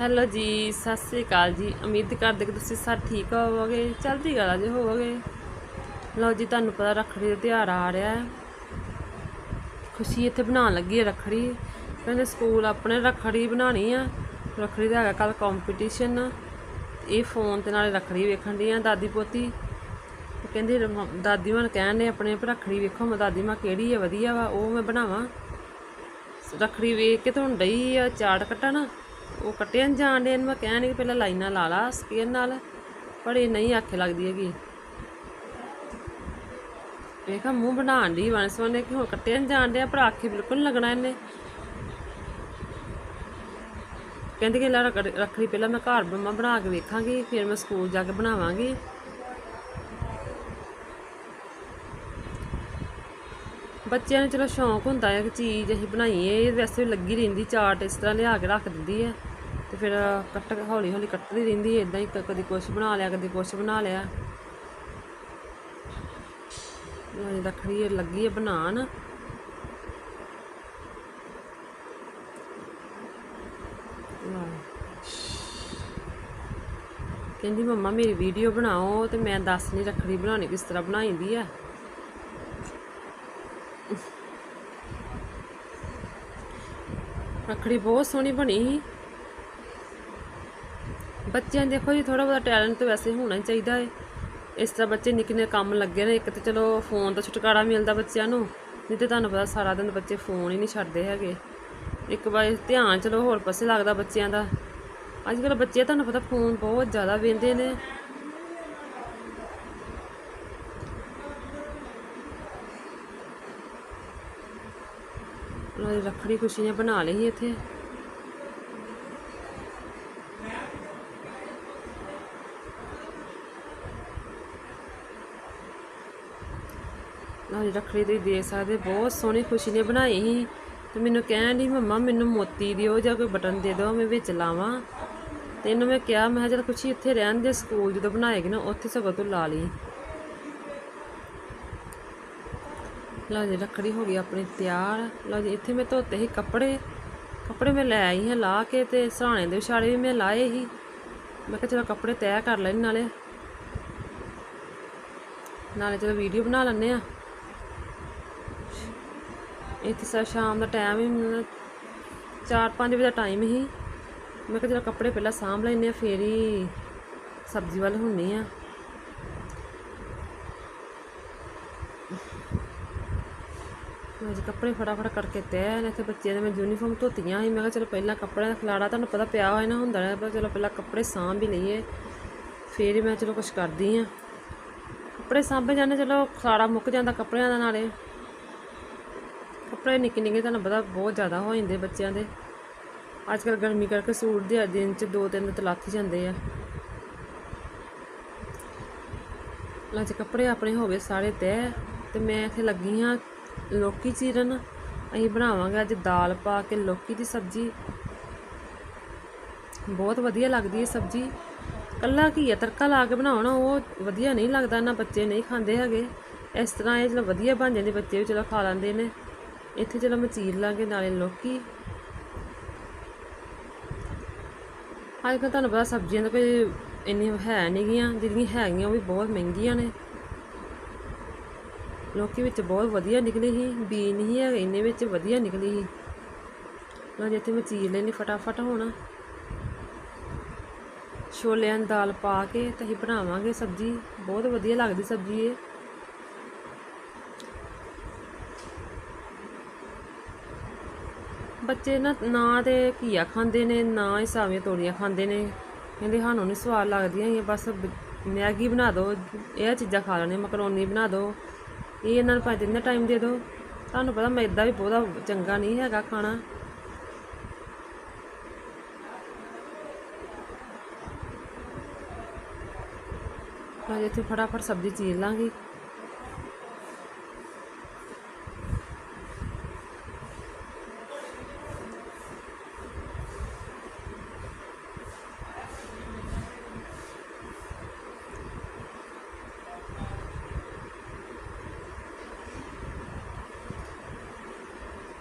Hello ਜੀ, ਸਤਿ ਸ੍ਰੀ ਅਕਾਲ ਜੀ। ਉਮੀਦ ਕਰਦੇ ਕਿ ਤੁਸੀਂ ਸਾਰੇ ਠੀਕ ਹੋਵੋਗੇ, ਚੜ੍ਹਦੀ ਕਲਾ ਜੇ ਹੋਵੋਗੇ। ਲਓ ਜੀ, ਤੁਹਾਨੂੰ ਪਤਾ ਰੱਖੜੀ ਦਾ ਤਿਉਹਾਰ ਆ ਰਿਹਾ ਹੈ। ਖੁਸ਼ੀ ਇੱਥੇ ਬਣਾਉਣ ਲੱਗੀ ਹੈ ਰੱਖੜੀ। ਕਹਿੰਦੇ ਸਕੂਲ ਆਪਣੇ ਰੱਖੜੀ ਬਣਾਉਣੀ ਆ। ਰੱਖੜੀ ਦਾ ਹੈਗਾ ਕੱਲ ਕੰਪੀਟੀਸ਼ਨ ਇਹ ਫੋਨ ਤੇ ਨਾਲੇ ਰੱਖੜੀ ਵੇਖਣ ਦੀ ਆ ਦਾਦੀ ਪੋਤੀ। ਕਹਿੰਦੀ, ਦਾਦੀ ਮਾਂ ਕਹਿਣ ਨੇ ਆਪਣੇ ਰੱਖੜੀ ਵੇਖੋ, ਮੈਂ ਦਾਦੀ ਮਾਂ ਕਿਹੜੀ ਹੈ ਵਧੀਆ ਵਾ, ਉਹ ਮੈਂ ਬਣਾਵਾਂ। ਰੱਖੜੀ ਵੇਖ ਕੇ ਤਾਂ ਹੁਣ ਡਈ ਆ ਚਾਟ ਕੱਟਣ। ਉਹ ਕੱਟਿਆ ਨੀ ਜਾਣ ਦੇ ਮੈਂ ਕਹਿਣ ਕਿ ਪਹਿਲਾਂ ਲਾਈਨਾਂ ਲਾ ਲਾ ਸਕੇਰ ਨਾਲ, ਪਰ ਇਹ ਨਹੀਂ ਆਖੇ ਲੱਗਦੀ ਹੈਗੀ। ਵੇਖਾ ਮੂੰਹ ਬਣਾਉਣ ਦੀ ਵਨ ਸਵਨੇ ਕਿ ਹੁਣ ਕੱਟਿਆ ਨੀ ਜਾਣ ਡਿਆ, ਪਰ ਆਖੇ ਬਿਲਕੁਲ ਨੀ ਲੱਗਣਾ ਇਹਨੇ। ਕਹਿੰਦੀ ਕਿ ਲੈ ਰੱਖੜੀ ਪਹਿਲਾਂ ਮੈਂ ਘਰ ਬੰਮਾ ਬਣਾ ਕੇ ਵੇਖਾਂਗੀ, ਫਿਰ ਮੈਂ ਸਕੂਲ ਜਾ ਕੇ ਬਣਾਵਾਂਗੀ। ਬੱਚਿਆਂ ਨੂੰ ਚਲੋ ਸ਼ੌਂਕ ਹੁੰਦਾ ਹੈ ਕਿ ਚੀਜ਼ ਅਸੀਂ ਬਣਾਈਏ, ਇਹ ਵੈਸੇ ਵੀ ਲੱਗੀ ਰਹਿੰਦੀ ਚਾਟ ਇਸ ਤਰ੍ਹਾਂ ਲਿਆ ਕੇ ਰੱਖ ਦਿੰਦੀ ਹੈ ਤੇ ਫਿਰ ਕੱਟ ਹੌਲੀ ਹੌਲੀ ਕੱਟਦੀ ਰਹਿੰਦੀ ਹੈ ਇਦਾਂ ਹੀ ਕ- ਕਦੀ ਕੁਛ ਬਣਾ ਲਿਆ, ਕਦੀ ਕੁਛ ਬਣਾ ਲਿਆ। ਇਹ ਰੱਖੜੀ ਇਹ ਲੱਗੀ ਹੈ ਬਣਾਉਣ। ਕਹਿੰਦੀ, ਮੰਮਾ, ਮੇਰੀ ਵੀਡੀਓ ਬਣਾਓ ਤੇ ਮੈਂ ਦੱਸ ਨਹੀਂ ਰੱਖੜੀ ਬਣਾਉਣੀ ਕਿਸ ਤਰ੍ਹਾਂ ਬਣਾਈਦੀ ਆ? ਰੱਖੜੀ ਬਹੁਤ ਸੋਹਣੀ ਬਣੀ ਸੀ। ਬੱਚਿਆਂ ਦੇਖੋ ਜੀ ਥੋੜਾ ਬਹੁਤਾ ਟੈਲੈਂਟ ਤਾਂ ਵੈਸੇ ਹੋਣਾ ਹੀ ਚਾਹੀਦਾ ਹੈ ਇਸ ਤਰ੍ਹਾਂ ਬੱਚੇ ਨਿੱਕੇ ਨਿੱਕੇ ਕੰਮ ਲੱਗੇ ਨੇ, ਇੱਕ ਤਾਂ ਚਲੋ ਫੋਨ ਤੋਂ ਛੁਟਕਾਰਾ ਮਿਲਦਾ ਬੱਚਿਆਂ ਨੂੰ, ਨਹੀਂ ਤੇ ਤੁਹਾਨੂੰ ਪਤਾ ਸਾਰਾ ਦਿਨ ਬੱਚੇ ਫੋਨ ਹੀ ਨਹੀਂ ਛੱਡਦੇ ਹੈਗੇ। ਇੱਕ ਵਾਰ ਧਿਆਨ ਚਲੋ ਹੋਰ ਪਾਸੇ ਲੱਗਦਾ ਬੱਚਿਆਂ ਦਾ। ਅੱਜ ਕੱਲ੍ਹ ਬੱਚੇ, ਤੁਹਾਨੂੰ ਪਤਾ ਫੋਨ ਬਹੁਤ ਜ਼ਿਆਦਾ ਵੇਂਦੇ ਨੇ। ਉਹਨਾਂ ਦੀ ਰੱਖੜੀ ਖੁਸ਼ੀ ਨੇ ਬਣਾ ਲਈ ਇੱਥੇ। ਨਾਲ ਰੱਖੜੀ ਤੁਸੀਂ ਦੇਖ ਸਕਦੇ, ਬਹੁਤ ਸੋਹਣੀ ਖੁਸ਼ੀ ਨੇ ਬਣਾਈ ਸੀ। ਤੇ ਮੈਨੂੰ ਕਹਿਣ ਦੀ ਮੰਮਾ, ਮੈਨੂੰ ਮੋਤੀ ਦਿਓ ਜਾਂ ਕੋਈ ਬਟਨ ਦੇ ਦਿਓ, ਮੈਂ ਵਿੱਚ ਲਾਵਾਂ। ਤੇ ਇਹਨੂੰ ਮੈਂ ਕਿਹਾ ਮੈਂ ਕਿਹਾ, ਚਲ ਖੁਸ਼ੀ ਇੱਥੇ ਰਹਿਣ ਦੇ, ਸਕੂਲ ਜਦੋਂ ਬਣਾਏਗੀ ਨਾ, ਉੱਥੇ ਸਗੋਂ ਤੂੰ ਲਾ ਲਈ। ਲਓ ਜੀ, ਰੱਖੜੀ ਹੋ ਗਈ ਆਪਣੀ ਤਿਆਰ। ਲਓ ਜੀ, ਇੱਥੇ ਮੈਂ ਧੋਤੇ ਸੀ ਕੱਪੜੇ। ਕੱਪੜੇ ਮੈਂ ਲੈ ਆਈ ਹਾਂ, ਲਾ ਕੇ ਤੇ ਸਰਾਣੇ ਦੇ ਵਿਛਾੜੇ ਵੀ ਮੈਂ ਲਾਏ ਸੀ। ਮੈਂ ਕਿਹਾ ਚਲੋ ਕੱਪੜੇ ਤੈਅ ਕਰ ਲੈਣ ਨਾਲੇ। ਨਾਲੇ ਚਲੋ ਵੀਡੀਓ ਬਣਾ ਲੈਂਦੇ ਆ ਇੱਥੇ ਸਾ ਸ਼ਾਮ ਦਾ ਟਾਈਮ ਹੀ 4-5 ਵਜੇ ਦਾ ਟਾਈਮ ਹੀ। ਮੈਂ ਕਿਹਾ ਚਲੋ ਕੱਪੜੇ ਪਹਿਲਾਂ ਸਾਂਭ ਲੈਂਦੇ ਆ ਫੇਰ ਹੀ ਸਬਜ਼ੀ ਵੱਲ ਹੁੰਨੀ ਆ ਅੱਜ ਕੱਪੜੇ ਫਟਾਫਟ ਕਰਕੇ ਤੈਅ ਨੇ ਇੱਥੇ ਬੱਚਿਆਂ ਦੇ ਮੈਂ ਯੂਨੀਫਾਰਮ ਧੋਤੀਆਂ ਸੀ। ਮੈਂ ਕਿਹਾ ਚਲੋ ਪਹਿਲਾਂ ਕੱਪੜਿਆਂ ਦਾ ਖਲਾੜਾ ਤੁਹਾਨੂੰ ਪਤਾ ਪਿਆ ਹੋਇਆ ਨਾ ਹੁੰਦਾ ਹੈ ਪਰ ਚਲੋ ਪਹਿਲਾਂ ਕੱਪੜੇ ਸਾਂਭ ਵੀ ਲਈਏ। ਫੇਰ ਹੀ ਮੈਂ ਚਲੋ ਕੁਝ ਕਰਦੀ ਆ ਕੱਪੜੇ ਸਾਂਭੇ ਜਾਂਦੇ, ਚਲੋ ਖਲਾੜਾ ਮੁੱਕ ਜਾਂਦਾ ਕੱਪੜਿਆਂ ਦਾ ਨਾਲੇ। ਕੱਪੜੇ ਨਿੱਕੇ ਨਿੱਕੇ ਤੁਹਾਨੂੰ ਪਤਾ ਬਹੁਤ ਜ਼ਿਆਦਾ ਹੋ ਜਾਂਦੇ ਬੱਚਿਆਂ ਦੇ। ਅੱਜ ਕੱਲ ਗਰਮੀ ਕਰਕੇ ਸੂਟ ਦੇ ਦਿਨ ਚ ਦੋ ਤਿੰਨ ਤਾਂ ਜਾਂਦੇ ਆ। ਅੱਜ ਕੱਪੜੇ ਆਪਣੇ ਹੋ ਗਏ ਸਾਰੇ ਤੈਅ ਤੇ ਮੈਂ ਇੱਥੇ ਲੱਗੀ ਹਾਂ ਲੋਕੀ ਚੀਰਨ ਅਸੀਂ ਬਣਾਵਾਂਗੇ ਅੱਜ ਦਾਲ ਪਾ ਕੇ, ਲੋਕੀ ਦੀ ਸਬਜ਼ੀ। ਬਹੁਤ ਵਧੀਆ ਲੱਗਦੀ ਹੈ ਸਬਜ਼ੀ। ਕੱਲਾ ਘੀਆ ਤੜਕਾ ਲਾ ਕੇ ਬਣਾਉਣਾ, ਉਹ ਵਧੀਆ ਨਹੀਂ ਲੱਗਦਾ, ਨਾ ਬੱਚੇ ਨਹੀਂ ਖਾਂਦੇ ਹੈਗੇ। ਇਸ ਤਰ੍ਹਾਂ ਇਹ ਚਲੋ ਵਧੀਆ ਬਣ ਜਾਂਦੇ, ਬੱਚੇ ਵੀ ਚਲੋ ਖਾ ਲੈਂਦੇ ਨੇ। ਇੱਥੇ ਚਲੋ ਮੈਂ ਚੀਰ ਲਾਂਗੇ ਨਾਲੇ ਲੋਕੀ। ਅੱਜ ਕੱਲ੍ਹ ਤੁਹਾਨੂੰ ਪਤਾ ਸਬਜ਼ੀਆਂ ਦਾ ਕੋਈ ਇੰਨੀ ਹੈ ਨਹੀਂ ਗੀਆਂ ਜਿਹੜੀਆਂ ਹੈਗੀਆਂ ਉਹ ਵੀ ਬਹੁਤ ਮਹਿੰਗੀਆਂ ਨੇ। ਲੋਕੀ ਵਿੱਚ ਬਹੁਤ ਵਧੀਆ ਨਿਕਲੀ ਸੀ ਬੀ ਨਹੀਂ ਹੈ ਇੰਨੇ ਵਿੱਚ ਵਧੀਆ ਨਿਕਲੀ ਸੀ। ਲਓ ਜੀ ਇੱਥੇ ਮੈਂ ਚੀਰ ਲੈਣੀ, ਫਟਾਫਟ ਹੋਣਾ। ਛੋਲਿਆਂ ਦੀ ਦਾਲ ਪਾ ਕੇ ਤੇ ਅਸੀਂ ਬਣਾਵਾਂਗੇ ਸਬਜ਼ੀ। ਬਹੁਤ ਵਧੀਆ ਲੱਗਦੀ ਸਬਜ਼ੀ ਇਹ। ਬੱਚੇ ਨਾ ਨਾ ਤੇ ਘੀਆ ਖਾਂਦੇ ਨੇ, ਨਾ ਹੀ ਸਾਵੀਆਂ ਤੋੜੀਆਂ ਖਾਂਦੇ ਨੇ। ਕਹਿੰਦੇ ਸਾਨੂੰ ਨਹੀਂ ਸਵਾਦ ਲੱਗਦੀਆਂ ਇਹ ਬਸ ਮੈਗੀ ਬਣਾ ਦਿਓ ਇਹ ਚੀਜ਼ਾਂ ਖਾ ਲੈਣੇ ਮਕਰੋਨੀ ਬਣਾ ਦਿਓ ਇਹ ਇਹਨਾਂ ਨੂੰ ਭਾਵੇਂ ਦਿਨ ਦਾ ਟਾਈਮ ਦੇ ਦਿਓ। ਤੁਹਾਨੂੰ ਪਤਾ ਮੈਦਾ ਵੀ ਬਹੁਤਾ ਚੰਗਾ ਨਹੀਂ ਹੈਗਾ ਖਾਣਾ। ਮੈਂ ਇੱਥੇ ਫਟਾਫਟ ਸਬਜ਼ੀ ਚੀਰ ਲਾਂਗੀ।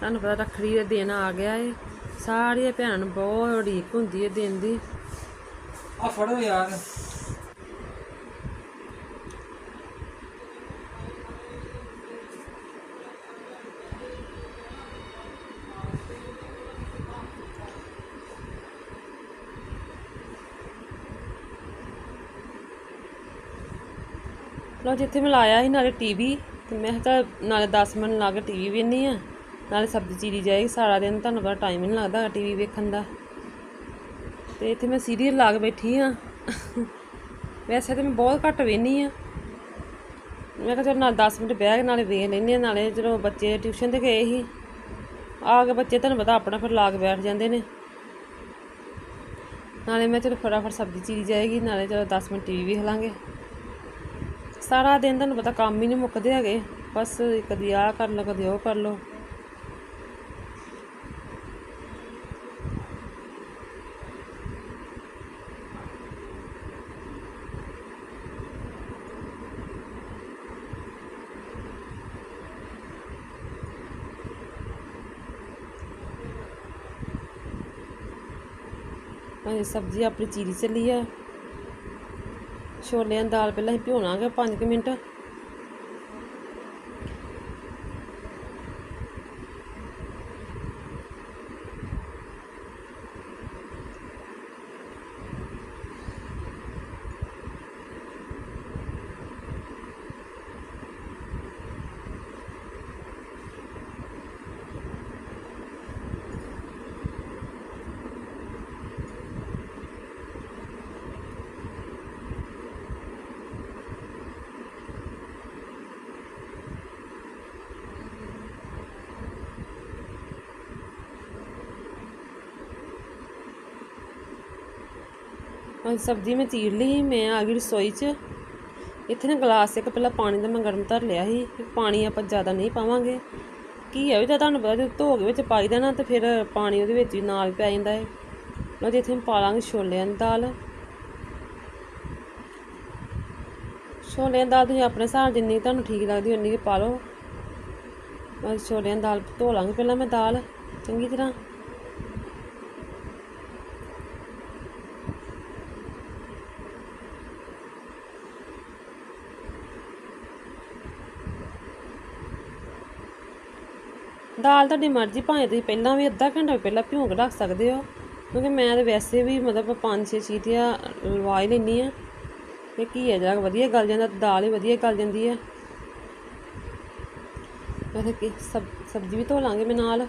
ਤੁਹਾਨੂੰ ਪਤਾ ਰੱਖੜੀ ਦਾ ਦਿਨ ਆ ਗਿਆ ਏ। ਸਾਰੀਆਂ ਭੈਣਾਂ ਨੂੰ ਬਹੁਤ ਉਡੀਕ ਹੁੰਦੀ ਹੈ ਦਿਨ ਦੀ। ਆ ਫੜੋ ਯਾਰ। ਲੋ ਜਿੱਥੇ ਮੈਂ ਲਾਇਆ ਸੀ ਨਾਲੇ ਟੀਵੀ ਤੇ ਮੈਂ ਚੱਲ ਨਾਲੇ 10 ਮਿੰਟ ਲਾ ਕੇ ਟੀਵੀ ਵੇਖਨੀ ਆ ਨਾਲੇ ਸਬਜ਼ੀ ਚੀਰੀ ਜਾਏਗੀ, ਸਾਰਾ ਦਿਨ ਤੁਹਾਨੂੰ ਪਤਾ ਟਾਈਮ ਹੀ ਨਹੀਂ ਲੱਗਦਾ ਟੀਵੀ ਵੇਖਣ ਦਾ। ਤੇ ਇੱਥੇ ਮੈਂ ਸੀਰੀਅਲ ਲਾ ਕੇ ਬੈਠੀ ਆ ਵੈਸੇ ਤਾਂ ਮੈਂ ਬਹੁਤ ਘੱਟ ਵੇਖਨੀ ਆ ਮੈਂ ਕਿਹਾ ਚੱਲ ਨਾਲ 10 ਮਿੰਟ ਬਹਿ ਕੇ ਨਾਲੇ ਵੇਖ ਲੈਂਦੀ ਆ ਨਾਲੇ ਜਦੋਂ ਬੱਚੇ ਟਿਊਸ਼ਨ ਤੇ ਗਏ ਸੀ, ਆ ਕੇ ਬੱਚੇ ਤੁਹਾਨੂੰ ਪਤਾ ਆਪਣਾ ਫਿਰ ਲਾ ਕੇ ਬੈਠ ਜਾਂਦੇ ਨੇ। ਨਾਲੇ ਮੈਂ ਚਲੋ ਫਟਾਫਟ ਸਬਜ਼ੀ ਚੀਰੀ ਜਾਏਗੀ, ਨਾਲੇ ਚਲੋ 10 ਮਿੰਟ ਟੀਵੀ ਵੇਖ ਲਾਂਗੇ। ਸਾਰਾ ਦਿਨ ਤੁਹਾਨੂੰ ਪਤਾ ਕੰਮ ਹੀ ਨਹੀਂ ਮੁੱਕਦੇ ਹੈਗੇ। ਬਸ ਕਦੀ ਆਹ ਕਰ ਲਓ, ਕਦੀ ਉਹ ਕਰ ਲਓ। ਇਹ ਸਬਜ਼ੀ ਆਪਣੀ ਚੀਰੀ ਚੱਲੀ ਆ। ਛੋਲਿਆਂ ਦੀ ਦਾਲ ਪਹਿਲਾਂ ਅਸੀਂ ਭਿਉਣਾਂਗੇ 5 ਮਿੰਟ। ਹੁਣ ਸਬਜ਼ੀ ਮੈਂ ਚੀਰ ਲਈ ਸੀ, ਮੈਂ ਆ ਗਈ ਰਸੋਈ 'ਚ। ਇੱਥੇ ਨਾ ਗਲਾਸ ਇੱਕ ਪਹਿਲਾਂ ਪਾਣੀ ਦਾ ਮੈਂ ਗਰਮ ਧਰ ਲਿਆ ਸੀ ਪਾਣੀ ਆਪਾਂ ਜ਼ਿਆਦਾ ਨਹੀਂ ਪਾਵਾਂਗੇ। ਕੀ ਹੈ ਵੀ ਤਾਂ ਤੁਹਾਨੂੰ ਪਤਾ ਜੇ ਧੋ ਕੇ ਵਿੱਚ ਪਾਈ ਦੇਣਾ ਤੇ ਫਿਰ ਪਾਣੀ ਉਹਦੇ ਵਿੱਚ ਹੀ ਨਾਲ ਪੈ ਜਾਂਦਾ ਹੈ। ਲਓ ਇੱਥੇ ਮੈਂ ਪਾ ਲਾਂਗੇ ਛੋਲਿਆਂ ਦੀ ਦਾਲ। ਛੋਲਿਆਂ ਦੀ ਦਾਲ ਤੁਸੀਂ ਆਪਣੇ ਹਿਸਾਬ ਜਿੰਨੀ ਤੁਹਾਨੂੰ ਠੀਕ ਲੱਗਦੀ ਉਨੀ ਕੁ ਪਾ ਲਓ। ਛੋਲਿਆਂ ਦੀ ਦਾਲ ਧੋ ਲਾਂਗੇ ਪਹਿਲਾਂ ਮੈਂ ਦਾਲ ਚੰਗੀ ਤਰ੍ਹਾਂ। ਦਾਲ ਤੁਹਾਡੀ ਮਰਜ਼ੀ, ਭਾਵੇਂ ਤੁਸੀਂ ਪਹਿਲਾਂ ਵੀ ਅੱਧਾ ਘੰਟਾ ਪਹਿਲਾਂ ਭਿਉਂ ਰੱਖ ਸਕਦੇ ਹੋ। ਕਿਉਂਕਿ ਮੈਂ ਤਾਂ ਵੈਸੇ ਵੀ ਮਤਲਬ ਪੰਜ, ਛੇ ਸੀਟੀਆਂ ਲਵਾ ਹੀ ਲੈਂਦੀ ਆ ਤੇ ਕੀ ਹੈ, ਜਰਾ ਵਧੀਆ ਗਲ ਜਾਂਦਾ, ਦਾਲ ਹੀ ਵਧੀਆ ਗਲ ਜਾਂਦੀ ਹੈ। ਵੈਸੇ ਕਿ, ਸਬ, ਸਬਜ਼ੀ ਵੀ ਧੋ ਲਾਂਗੇ ਮੈਂ ਨਾਲ।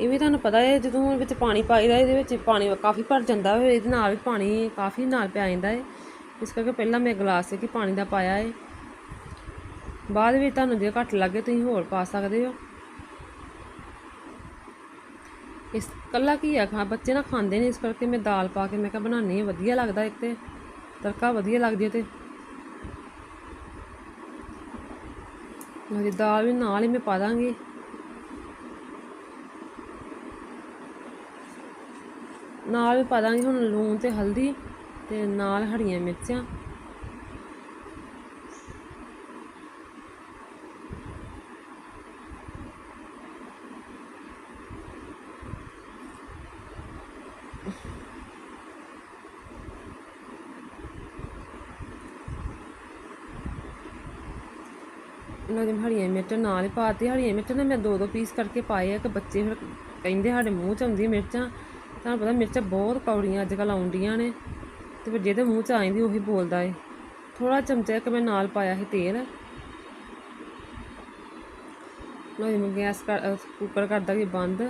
ਇਹ ਵੀ ਤੁਹਾਨੂੰ ਪਤਾ ਹੈ, ਜਦੋਂ ਵਿੱਚ ਪਾਣੀ ਪਾਈਦਾ ਇਹਦੇ ਵਿੱਚ ਪਾਣੀ ਕਾਫੀ ਭਰ ਜਾਂਦਾ ਹੈ, ਇਹਦੇ ਨਾਲ ਵੀ ਪਾਣੀ ਕਾਫੀ ਨਾਲ ਪਿਆ ਜਾਂਦਾ ਹੈ। ਇਸ ਕਰਕੇ ਪਹਿਲਾਂ ਮੈਂ ਗਲਾਸ ਇੱਕ ਹੀ ਪਾਣੀ ਦਾ ਪਾਇਆ ਹੈ। ਬਾਅਦ ਵਿੱਚ ਤੁਹਾਨੂੰ ਜੇ ਘੱਟ ਲੱਗੇ, ਤੁਸੀਂ ਹੋਰ ਪਾ ਸਕਦੇ ਹੋ ਇਸ ਕੱਲਾ ਕੀ ਆ ਖਾ ਬੱਚੇ ਨਾ ਖਾਂਦੇ ਨੇ ਇਸ ਕਰਕੇ ਮੈਂ ਦਾਲ ਪਾ ਕੇ ਮੈਂ ਕਿਹਾ ਬਣਾਉਣੀ ਹੈ, ਵਧੀਆ ਲੱਗਦਾ ਇੱਕ ਤੇ। ਤੜਕਾ ਵਧੀਆ ਲੱਗਦੀ ਹੈ ਤੇ। ਮੇਰੀ ਦਾਲ ਵੀ ਨਾਲ ਹੀ ਮੈਂ ਪਾ ਦਾਂਗੀ। ਨਾਲ ਵੀ ਪਾ ਦਾਂਗੀ, ਹੁਣ ਲੂਣ ਤੇ ਹਲਦੀ ਤੇ ਨਾਲ ਹਰੀਆਂ ਮਿਰਚਾਂ। ਇਹਨਾਂ ਹਰੀਆਂ ਮਿਰਚ ਨਾਲ ਹੀ ਪਾਤੀ ਹਰੀਆਂ ਮਿਰਚ ਨੇ ਮੈਂ ਦੋ ਦੋ ਪੀਸ ਕਰਕੇ ਪਾਏ ਆ ਕਿ ਬੱਚੇ ਫਿਰ ਕਹਿੰਦੇ ਸਾਡੇ ਮੂੰਹ 'ਚ ਆਉਂਦੀ ਮਿਰਚਾਂ। ਤੁਹਾਨੂੰ ਪਤਾ ਮਿਰਚਾਂ ਬਹੁਤ ਕੌੜੀਆਂ ਅੱਜ ਕੱਲ੍ਹ ਆਉਂਦੀਆਂ ਨੇ, ਤੇ ਫਿਰ ਜਿਹਦੇ ਮੂੰਹ 'ਚ ਆਉਂਦੀ ਉਹੀ ਬੋਲਦਾ ਏ। ਥੋੜਾ ਚਮਚਾ ਇੱਕ ਮੈਂ ਨਾਲ ਪਾਇਆ ਸੀ ਤੇਲ। ਲੋ ਜੀ ਗੈਸ ਕਰ ਕੁੱਕਰ ਕਰਦਾ ਕਿ ਬੰਦ।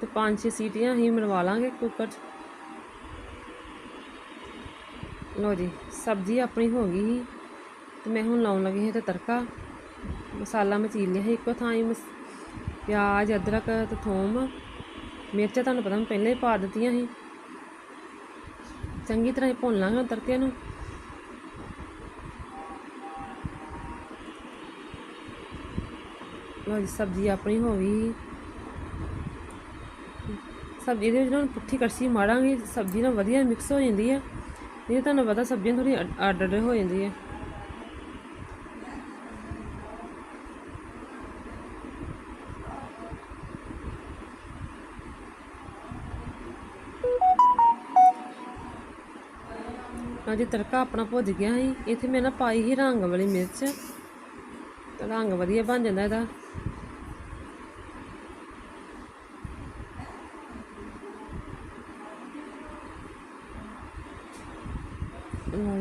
ਤੇ ਪੰਜ ਛੇ ਸੀਟੀਆਂ ਹੀ ਮਰਵਾ ਲਾਂਗੇ ਕੁੱਕਰ 'ਚ। ਲੋ ਜੀ, ਸਬਜ਼ੀ ਆਪਣੀ ਹੋ ਗਈ ਸੀ। ਤੇ ਮੈਂ ਹੁਣ ਲਾਉਣ ਲੱਗੀ ਹਾਂ ਤੇ ਤੜਕਾ। ਮਸਾਲਾ ਮੈਂ ਚੀਰ ਲਿਆ ਸੀ ਇੱਕੋ ਥਾਂ ਹੀ, ਮਸ ਪਿਆਜ਼, ਅਦਰਕ ਤੇ ਥੋਮ, ਮਿਰਚਾਂ ਤੁਹਾਨੂੰ ਪਤਾ ਮੈਂ ਪਹਿਲਾਂ ਹੀ ਪਾ ਦਿੱਤੀਆਂ ਸੀ। ਚੰਗੀ ਤਰ੍ਹਾਂ ਹੀ ਭੁੰਨ ਲਾਂਗੇ ਹੁਣ ਤੜਕੇ ਨੂੰ। ਲਓ ਜੀ, ਸਬਜ਼ੀ ਆਪਣੀ ਹੋ ਗਈ। ਸਬਜ਼ੀ ਦੇ ਵਿੱਚ ਨਾ ਪੁੱਠੀ ਕੜਛੀ ਮਾਰਾਂਗੇ, ਸਬਜ਼ੀ ਨਾਲ ਵਧੀਆ ਮਿਕਸ ਹੋ ਜਾਂਦੀ ਹੈ ਇਹ ਤੁਹਾਨੂੰ ਪਤਾ ਸਬਜ਼ੀਆਂ ਥੋੜੀ ਅੱਡ ਅੱਡ ਹੋ ਜਾਂਦੀ ਹੈ ਅਜੇ ਤੜਕਾ ਆਪਣਾ ਭੁੱਜ ਗਿਆ ਸੀ। ਇੱਥੇ ਮੈਂ ਨਾ ਪਾਈ ਸੀ ਰੰਗ ਵਾਲੀ ਮਿਰਚ। ਤੇ ਰੰਗ ਵਧੀਆ ਬਣ ਜਾਂਦਾ ਇਹਦਾ।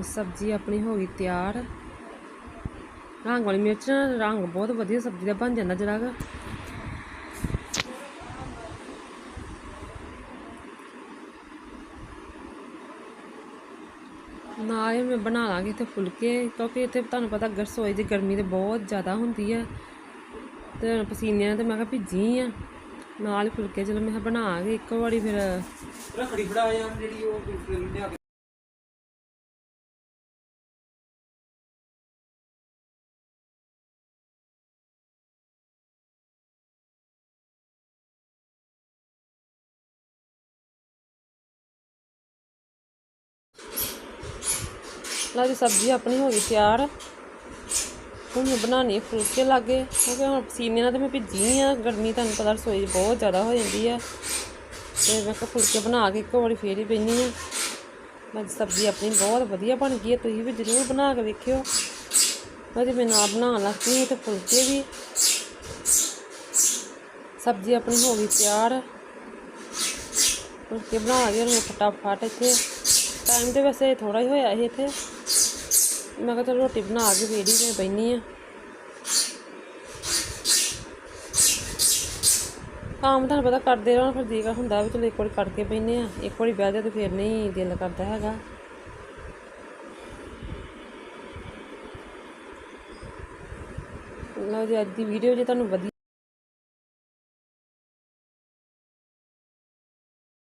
ਸਬਜ਼ੀ ਆਪਣੀ ਹੋ ਗਈ ਤਿਆਰ। ਰੰਗ ਵਾਲੀ ਮਿਰਚ ਰੰਗ ਬਹੁਤ ਵਧੀਆ ਸਬਜ਼ੀ ਦਾ ਬਣ ਜਾਂਦਾ ਜਿਹੜਾ ਨਾਲ ਹੀ ਮੈਂ ਬਣਾ ਲਾਂਗੀ ਇੱਥੇ ਫੁਲਕੇ, ਕਿਉਂਕਿ ਇੱਥੇ ਤੁਹਾਨੂੰ ਪਤਾ ਰਸੋਈ ਦੀ ਗਰਮੀ ਤੇ ਬਹੁਤ ਜ਼ਿਆਦਾ ਹੁੰਦੀ ਹੈ ਤੇ ਪਸੀਨਿਆਂ ਨਾਲ ਤੇ ਮੈਂ ਕਿਹਾ ਭਿੱਜੀ ਆ। ਨਾਲ ਹੀ ਫੁਲਕੇ ਚਲੋ ਮੈਂ ਕਿਹਾ ਬਣਾ ਕੇ ਇੱਕੋ ਵਾਰੀ ਫਿਰ ਰੱਖੜੀ ਫੜਾ ਯਾਰ ਜਿਹੜੀ ਉਹ ਲਿਆ ਕੇ ਲਓ ਜੀ ਸਬਜ਼ੀ ਆਪਣੀ ਹੋ ਗਈ ਤਿਆਰ। ਹੁਣ ਮੈਂ ਬਣਾਉਣੀ ਫੁਲਕੇ ਲਾਗੇ, ਕਿਉਂਕਿ ਹੁਣ ਪਸੀਨੇ ਨਾਲ ਤੇ ਮੈਂ ਭਿੱਜੀ ਆ। ਗਰਮੀ ਤੁਹਾਨੂੰ ਪਤਾ ਰਸੋਈ ਬਹੁਤ ਜ਼ਿਆਦਾ ਹੋ ਜਾਂਦੀ ਆ। ਤੇ ਮੈਂ ਕਿਹਾ ਫੁਲਕੇ ਬਣਾ ਕੇ ਇੱਕੋ ਵਾਰੀ ਫੇਰ ਹੀ ਪੈਣੀ ਆ। ਅੱਜ ਸਬਜ਼ੀ ਆਪਣੀ ਬਹੁਤ ਵਧੀਆ ਬਣ ਗਈ ਹੈ ਤੁਸੀਂ ਵੀ ਜ਼ਰੂਰ ਬਣਾ ਕੇ ਵੇਖਿਓ। ਅੱਜ ਮੈਂ ਨਾ ਬਣਾਉਣ ਲੱਗੀ ਹਾਂ ਤੇ ਫੁਲਕੇ ਵੀ। ਸਬਜ਼ੀ ਆਪਣੀ ਹੋ ਗਈ ਤਿਆਰ। ਫੁਲਕੇ ਬਣਾ ਕੇ ਉਹਨੂੰ ਫਟਾਫਟ ਇੱਥੇ। ਟਾਈਮ ਤੇ ਵੈਸੇ ਥੋੜਾ ਹੀ ਹੋਇਆ ਸੀ ਇੱਥੇ। ਮੈਂ ਕਿਹਾ ਚਲ ਰੋਟੀ ਬਣਾ ਕੇ ਵੇੜੀ ਮੈਂ ਬੈਣੀ ਆ। ਕੰਮ ਤੁਹਾਨੂੰ ਪਤਾ ਕਰਦੇ ਰਹੋ, ਫਿਰ ਦੀਗਾ ਹੁੰਦਾ ਵੀ ਚਲੋ ਇੱਕ ਵਾਰੀ ਕਰਕੇ ਬੈਨੇ ਆ। ਇੱਕ ਵਾਰੀ ਬਹਿ ਜਾ ਤੇ ਫਿਰ ਨਹੀਂ ਦਿਲ ਕਰਦਾ ਹੈਗਾ। ਲਓ ਜੀ, ਅੱਜ ਦੀ ਵੀਡੀਓ ਜੇ ਤੁਹਾਨੂੰ ਵਧੀਆ